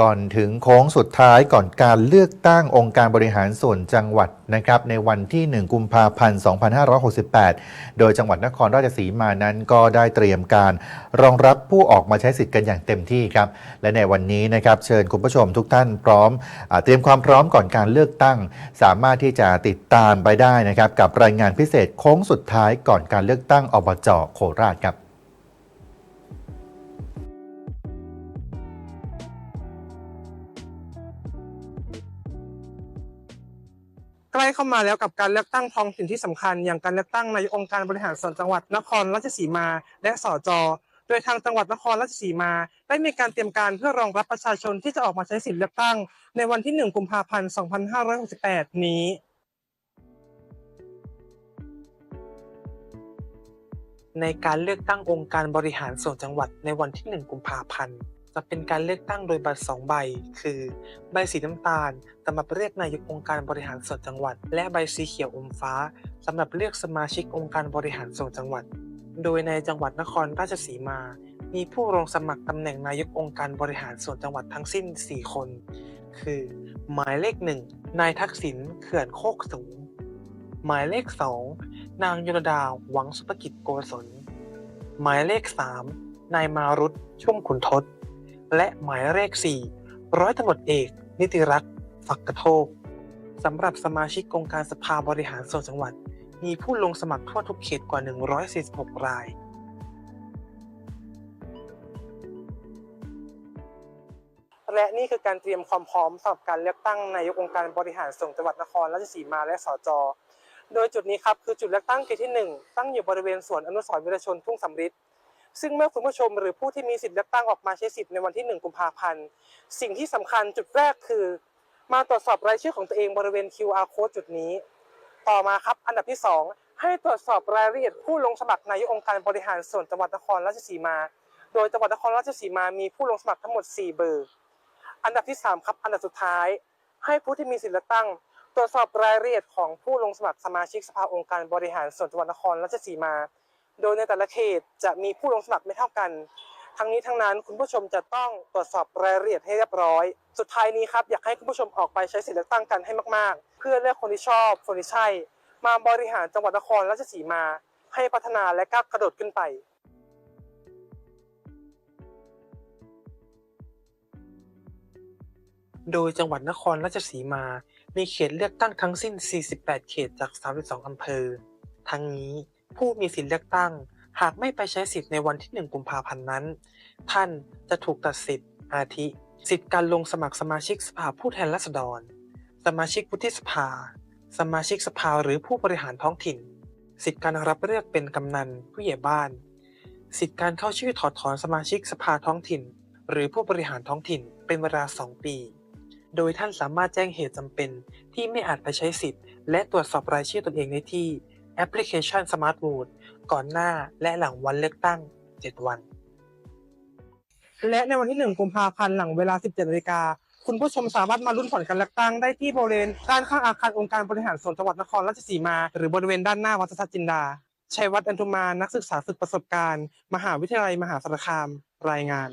ก่อนถึงโค้งสุดท้ายก่อนการเลือกตั้งองค์การบริหารส่วนจังหวัดนะครับในวันที่ 1 กุมภาพันธ์ 2568 โดยจังหวัดนครราชสีมานั้นก็ได้เตรียมการรองรับผู้ออกมาใช้สิทธิ์กันอย่างเต็มที่ครับ และในวันนี้นะครับเชิญคุณผู้ชมทุกท่านพร้อมอเตรียมความพร้อมก่อนการเลือกตั้ง สามารถที่จะติดตามไปได้นะครับกับรายงานพิเศษโค้งสุดท้ายก่อนการเลือกตั้งอบจโคราชครับ ใกล้เข้ามาแล้วกับการเลือกตั้งท้องถิ่นที่สำคัญ อย่างการเลือกตั้งในองค์การบริหารส่วนจังหวัดนครราชสีมา และสจโดยทางจังหวัดนครราชสีมา ได้มีการเตรียมการเพื่อรองรับประชาชนที่จะออกมาใช้สิทธิเลือกตั้ง ในวันที่ 1 กุมภาพันธ์ 2568 นี้ในการเลือกตั้งองค์การบริหารส่วนจังหวัดในวันที่ 1 กุมภาพันธ์ จะเป็นการเลือกตั้งโดยบัตร 2 ใบ คือ ใบสีน้ำตาลสำหรับเรียกนายกองค์การบริหารส่วนจังหวัด และใบสีเขียวอมฟ้าสำหรับเลือกสมาชิกองค์การบริหารส่วนจังหวัด โดยในจังหวัดนครราชสีมา มีผู้ลงสมัครตำแหน่งนายกองค์การบริหารส่วนจังหวัดทั้งสิ้น 4 คน คือ หมายเลข 1 นายทักษิณเขื่อนโคกสูง หมายเลข 2 นางยนดาหวังสุภกิจโกศล หมายเลข 3 นายมารุตชุ่มขุนทศ และหมายเลข 4 ร้อยตำรวจเอก นิติรัตน์ฝักกระโทกสำหรับสมาชิกองค์การสภาบริหารส่วนจังหวัด มีผู้ลงสมัครทั่วทุกเขตกว่า 146 รายและนี่คือการเตรียมความพร้อมสำหรับการเลือกตั้งนายกองค์การบริหารส่วนจังหวัดนครราชสีมาและสจ โดยจุดนี้ครับคือจุดเลือกตั้งเขตที่ 1 ตั้งอยู่บริเวณสวนอนุสรณ์วีรชนทุ่งสำริด ซึ่งเมื่อคุณผู้ชมหรือผู้ที่มีสิทธิ์เลือกตั้งออกมาใช้สิทธิ์ในวันที่ 1 กุมภาพันธ์ สิ่งที่สำคัญจุดแรกคือ มาตรวจสอบรายชื่อของตัวเองบริเวณ QR code จุดนี้ ต่อมาครับ อันดับที่ 2 ให้ตรวจสอบรายละเอียดผู้ลงสมัครนายกองค์การบริหารส่วนจังหวัดนครราชสีมา โดยจังหวัดนครราชสีมามีผู้ลงสมัครทั้งหมด 4 เบอร์ อันดับที่ 3 ครับ อันดับสุดท้าย ให้ผู้ที่มีสิทธิ์เลือกตั้ง ตรวจสอบรายละเอียดของผู้ลงสมัครสมาชิกสภาองค์การบริหารส่วนจังหวัดนครราชสีมา โดยในแต่ละเขตจะมีผู้ลงสมัครไม่เท่ากัน ทั้งนี้ทั้งนั้นคุณผู้ชมจะต้องตรวจสอบรายละเอียดให้เรียบร้อย สุดท้ายนี้ครับอยากให้คุณผู้ชมออกไปใช้สิทธิเลือกตั้งกันให้มากๆ เพื่อเลือกคนที่ชอบคนที่ใช่ มาบริหารจังหวัดนครราชสีมา ให้พัฒนาและก้าวกระโดดขึ้นไปโดยจังหวัดนครราชสีมา มีเขตเลือกตั้งทั้งสิ้น 48 เขตจาก 32 อำเภอ ทั้งนี้ ผู้มีสิทธิเลือกตั้ง หากไม่ไปใช้สิทธิ์ในวันที่ 1 กุมภาพันธ์นั้น ท่านจะถูกตัดสิทธิ์อาทิ สิทธิการลงสมัครสมาชิกสภาผู้แทนราษฎร สมาชิกวุฒิสภา สมาชิกสภาหรือผู้บริหารท้องถิ่น สิทธิการรับเลือกเป็นกำนันผู้ใหญ่บ้าน สิทธิการเข้าชื่อถอดถอนสมาชิกสภาท้องถิ่น หรือผู้บริหารท้องถิ่นเป็นเวลา 2 ปี โดยท่านสามารถแจ้งเหตุจำเป็นที่ไม่อาจไปใช้สิทธิ์ และตรวจสอบรายชื่อตนเองได้ที่ แอปพลิเคชัน Smart Vote ก่อนหน้าและหลังวันเลือกตั้ง 7 วัน และในวันที่ 1 กุมภาพันธ์หลังเวลา 17นาฬิกาคุณผู้ชมสามารถมาลุ้นผลการเลือกตั้งได้ที่บริเวณด้านข้างอาคารองค์การบริหารส่วนจังหวัดนครราชสีมา หรือบริเวณด้านหน้าวัดสัตจินดา ชัยวัฒน์อันทุมานักศึกษาฝึกประสบการณ์ มหาวิทยาลัยมหาสารคาม รายงาน